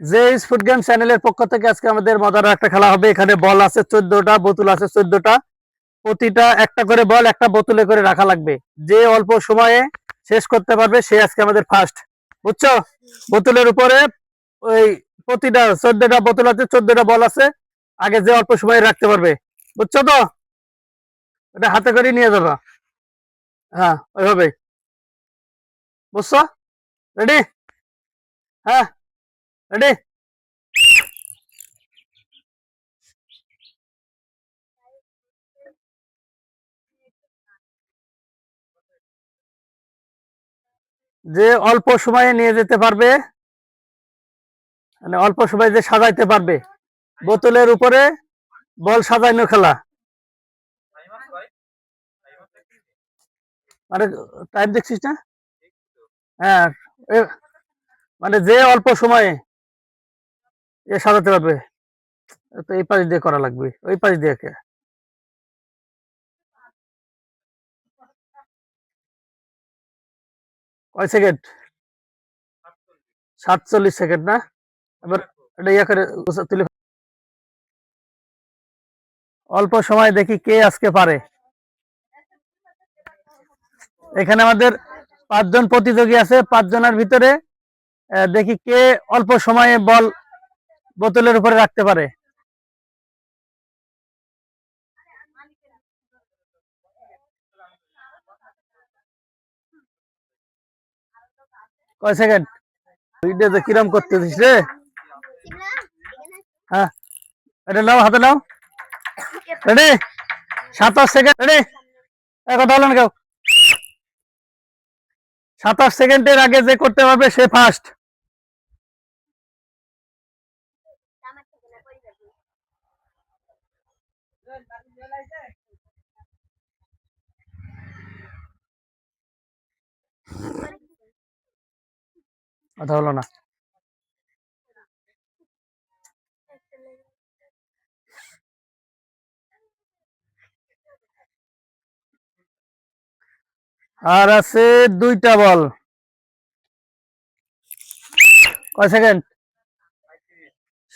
যে sport game চ্যানেলের পক্ষ থেকে আজকে আমাদের মজার একটা খেলা হবে। এখানে বল আছে চোদ্দটা, বোতল আছে চোদ্দটা। প্রতিটা একটা করে বল একটা বোতলে করে রাখা লাগবে। যে অল্প সময়ে শেষ করতে পারবে, সে আজকে আমাদের ফার্স্ট বুঝছ? বোতলের উপরে ওই প্রতিটা চোদ্দটা বোতল আছে, চোদ্দটা বল আছে। আগে যে অল্প সময়ে রাখতে পারবে। বুঝছ তো? এটা হাতে করে নিয়ে যাবা। হ্যাঁ ওইভাবে বুঝছ? রেডি হ্যাঁ। রেডি? যে অল্প সময়ে নিয়ে যেতে পারবে মানে অল্প সময়ে যে সাজাইতে পারবে, বোতলের উপরে বল সাজাইনো খেলা। মানে টাইম দেখছিস না? হ্যাঁ মানে যে অল্প সময়ে এ সাজাতে পারবে। তো এই পাশ দিয়ে করা লাগবে। ওই পাশ দিয়ে কে কয় সেকেন্ড? সাতচল্লিশ সেকেন্ড না? এবার এটা ইয়া করে তুলে অল্প সময় দেখি কে আজকে পারে। এখানে আমাদের পাঁচজন প্রতিযোগী আছে। পাঁচজনের ভিতরে দেখি কে অল্প সময়ে বল বোতলের উপরে রাখতে পারে। কয় সেকেন্ড ভিডিও তো কিরম করতেছিস রে? হ্যাঁ। এটা নাও, হাতে নাও। রেডি সাতাশ সেকেন্ড রেডি কথা হলো না কেউ। সাতাশ সেকেন্ডের আগে যে করতে পারবে, সে ফার্স্ট কথা হলো না। আর আছে দুইটা বল। কয় সেকেন্ড?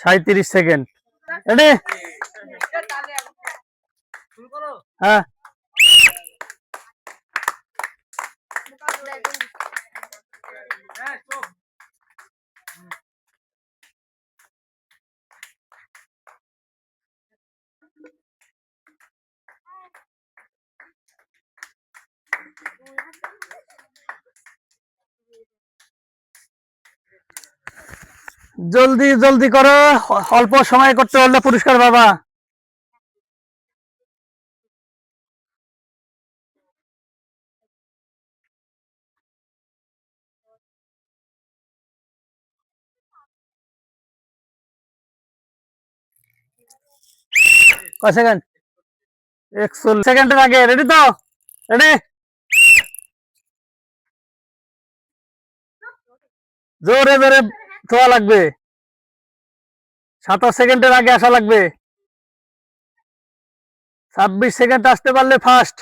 সাঁত্রিশ সেকেন্ড। রেডি হ্যাঁ। জলদি জলদি করো। অল্প সময় করতে পারলে পুরস্কার বাবা কয় সেকেন্ড? একচল্লিশ। সেকেন্ডের আগে রেডি তো? রেডি জোরে জোরে ছোয়া লাগবে। সাতাশ সেকেন্ডের আগে আসা লাগবে। ছাব্বিশ সেকেন্ড আসতে পারলে ফার্স্ট